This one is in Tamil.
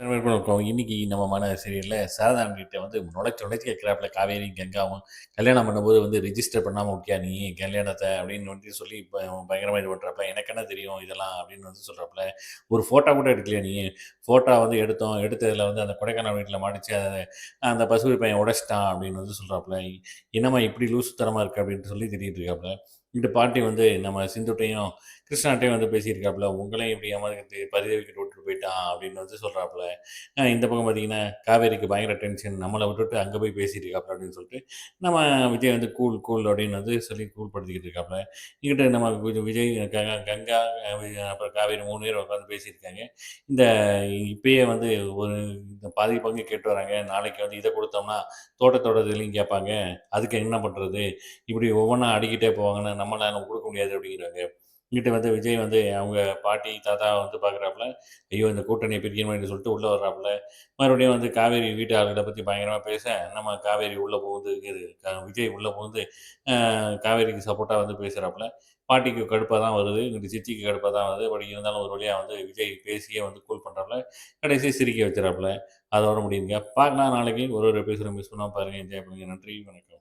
அனைவருக்கும் இன்றைக்கி இன்னைக்கு நம்ம மன சீரியலில் சாரதாம்மா கிட்ட வந்து நுழைச்சி நுழைச்சி கேட்கிறாப்புல காவேரி, கங்காவும். கல்யாணம் பண்ணும்போது வந்து ரிஜிஸ்டர் பண்ணாமல் விட்டியா நீ கல்யாணத்தை அப்படின்னு வந்து சொல்லி இப்போ பயங்கரமாக இது பண்ணுறப்ப எனக்கு என்ன தெரியும் இதெல்லாம் அப்படின்னு வந்து சொல்கிறப்பல ஒரு ஃபோட்டோ கூட எடுக்கலையா நீ? ஃபோட்டோ வந்து எடுத்தோம். எடுத்ததில் வந்து அந்த கொடைக்கானல் வீட்டில் மாட்டுச்சு. அதை அந்த பசுபதி பையன் உடைச்சிட்டான் அப்படின்னு வந்து சொல்கிறாப்புல என்னம்மா இப்படி லூசுத்தனமா இருக்குது அப்படின்ட்டு சொல்லி திட்டிட்டு இருக்காப்புல. பாட்டி வந்து நம்ம சிந்துட்டையும், கிருஷ்ணாட்டையும் வந்து பேசியிருக்காப்புல. உங்களையும் இப்படி ஏமாத்திட்டு பரிதவிக்கிட்டு விட்டுட்டு போயிட்டான் அப்படின்னு வந்து சொல்கிறாப்புல அ இந்த பக்கம் பார்த்தீங்கன்னா, காவேரிக்கு பயங்கர டென்ஷன். நம்மளை விட்டுட்டு அங்க போய் பேசிட்டு இருக்காப்ல அப்படின்னு சொல்லிட்டு, நம்ம விஜய் வந்து கூல், கூல் அப்படின்னு வந்து சொல்லி கூல் படுத்திக்கிட்டு இருக்காப்புல. இங்கிட்ட நம்ம விஜய், கங்கா, அப்புறம் காவேரி மூணு பேர் உட்காந்து பேசியிருக்காங்க. இந்த இப்பயே வந்து ஒரு இந்த பாதி பங்கு கேட்டு வராங்க. நாளைக்கு வந்து இதை கொடுத்தோம்னா தோட்டத்தோட இதுலையும் கேட்பாங்க. அதுக்கு என்ன பண்றது? இப்படி ஒவ்வொன்னா அடிக்கிட்டே போவாங்கன்னா, நம்மளால் கொடுக்க முடியாது அப்படிங்கிறாங்க. இங்கிட்டு வந்து விஜய் வந்து அவங்க பாட்டி, தாத்தா வந்து பார்க்குறாப்புல. ஐயோ! இந்த கூட்டணியை பிரிக்கணும்னு சொல்லிட்டு உள்ளே வர்றாப்புல. மறுபடியும் வந்து காவேரி வீட்டு ஆளுகளை பற்றி பயங்கரமாக பேச, நம்ம காவேரி உள்ளே புகுந்து விஜய் உள்ளே புகுந்து காவேரிக்கு சப்போர்ட்டாக வந்து பேசுகிறாப்புல பாட்டிக்கு கடுப்பாக தான் வருது. இங்கிட்டு சித்திக்கு கடுப்பாக தான் வருது. பட் இருந்தாலும் ஒரு வழியாக வந்து விஜய் பேசியே வந்து கூல் பண்ணுறாப்புல கடைசியை சிரிக்க வச்சுறாப்புல. அதோட முடியுங்க பார்க்கலாம் நாளைக்கு ஒரு ஒரு எபிசோட மிஸ் பண்ணால் பாருங்கள் என்ஜாய் பண்ணுங்க. நன்றி, வணக்கம்.